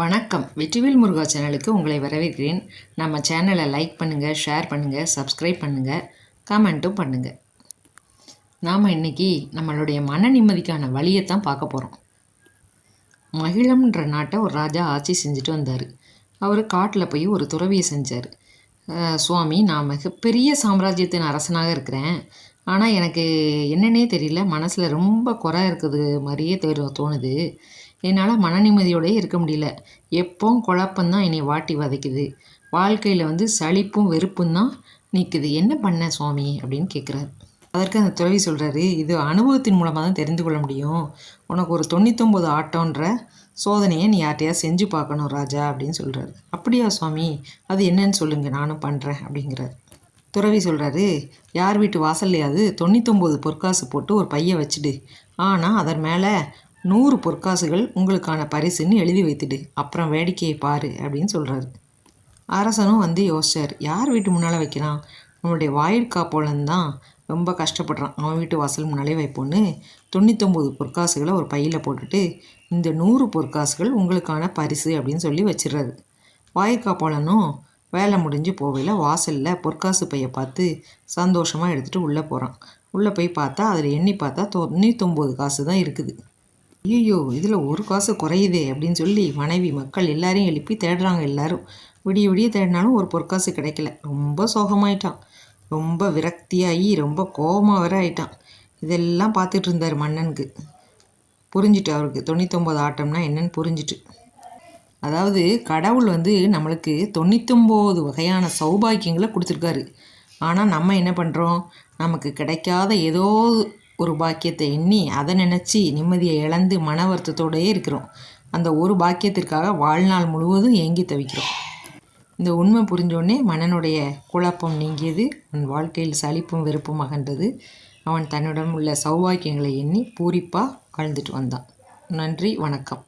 வணக்கம். வெற்றிவேல் முருகா சேனலுக்கு உங்களை வரவேற்கிறேன். நம்ம சேனலை லைக் பண்ணுங்கள் ஷேர் பண்ணுங்கள் சப்ஸ்கிரைப் பண்ணுங்கள் கமெண்ட்டும் பண்ணுங்கள் நாம் இன்றைக்கி நம்மளுடைய மன நிம்மதிக்கான வழியை தான் பார்க்க போகிறோம் மகிழம்ன்ற நாட்டை ஒரு ராஜா ஆட்சி செஞ்சுட்டு வந்தார். அவர் காட்டில் போய் ஒரு துறவியை செஞ்சார். சுவாமி நான் மிகப்பெரிய சாம்ராஜ்யத்தின் அரசனாக இருக்கிறேன். ஆனால் எனக்கு என்னன்னே தெரியல. மனசில் ரொம்ப குறை இருக்குது மாதிரியே தோணுது. என்னால் மன நிம்மதியோடய இருக்க முடியல. எப்போவும் குழப்பந்தான் என்னை வாட்டி வதைக்குது. வாழ்க்கையில் வந்து சளிப்பும் வெறுப்பும் தான் நிற்குது என்ன பண்ண சுவாமி? அப்படின்னு கேட்குறாரு அதற்கு அந்த துறவி சொல்கிறாரு இது அனுபவத்தின் மூலமாக தான் தெரிந்து கொள்ள முடியும். உனக்கு ஒரு தொண்ணூத்தொம்பது ஆட்டோன்ற சோதனையை நீ யார்ட்டையா செஞ்சு பார்க்கணும் ராஜா அப்படின்னு சொல்கிறாரு அப்படியா சுவாமி? அது என்னன்னு சொல்லுங்கள் நானும் பண்ணுறேன் அப்படிங்கிறாரு. துறவி சொல்கிறாரு யார் வீட்டு வாசல்லையாவது தொண்ணூத்தொம்பது பொற்காசு போட்டு ஒரு பையை வச்சுடு. ஆனால் அதன் மேலே நூறு பொற்காசுகள் உங்களுக்கான பரிசுன்னு எழுதி வைத்துடு. அப்புறம் வேடிக்கையை பாரு அப்படின்னு சொல்கிறாரு அரசனும் வந்து யோசிச்சார். யார் வீட்டு முன்னால் வைக்கிறான் நம்மளுடைய வாயிற்கா தான் ரொம்ப கஷ்டப்படுறான். அவன் வீட்டு வாசல் முன்னாலே வைப்போன்னு தொண்ணூத்தொம்பது பொற்காசுகளை ஒரு பையில் போட்டுட்டு இந்த நூறு பொற்காசுகள் உங்களுக்கான பரிசு அப்படின்னு சொல்லி வச்சிடுறாரு. வாயிற்கா போலனும் வேலை முடிஞ்சு போவையில் வாசலில் பொற்காசு பையை பார்த்து சந்தோஷமாக எடுத்துகிட்டு உள்ளே போகிறான் உள்ளே போய் பார்த்தா அதில் எண்ணி பார்த்தா தொண்ணூத்தொம்பது காசு தான் இருக்குது. ஐயோ இதில் ஒரு காசு குறையுதே அப்படின்னு சொல்லி மனைவி மக்கள் எல்லாரையும் எழுப்பி தேடுறாங்க எல்லாரும். விடிய விடிய தேடினாலும் ஒரு பொற்காசு கிடைக்கல. ரொம்ப சோகமாயிட்டான். ரொம்ப விரக்தியாகி ரொம்ப கோபமாக வேற ஆயிட்டான். இதெல்லாம் பார்த்துட்டு இருந்தார் மன்னனுக்கு. புரிஞ்சிட்டு அவருக்கு தொண்ணூத்தொம்பது ஆட்டம்னா என்னன்னு புரிஞ்சிட்டு. அதாவது கடவுள் வந்து நம்மளுக்கு தொண்ணூத்தொம்பது வகையான சௌபாக்கியங்களை கொடுத்துருக்காரு. ஆனால் நம்ம என்ன பண்ணுறோம் நமக்கு கிடைக்காத ஏதோ ஒரு பாக்கியத்தை எண்ணி அதை நினச்சி நிம்மதியை இழந்து மன வருத்தத்தோடையே இருக்கிறோம். அந்த ஒரு பாக்கியத்திற்காக வாழ்நாள் முழுவதும் ஏங்கி தவிக்கிறோம். இந்த உண்மை புரிஞ்சோடனே மன்னனுடைய குழப்பம் நீங்கியது அவன் வாழ்க்கையில் சலிப்பும் வெறுப்பும் அகன்றது. அவன் தன்னிடம் உள்ள சௌபாக்கியங்களை எண்ணி பூரிப்பாக வாழ்ந்துட்டு வந்தான். நன்றி வணக்கம்.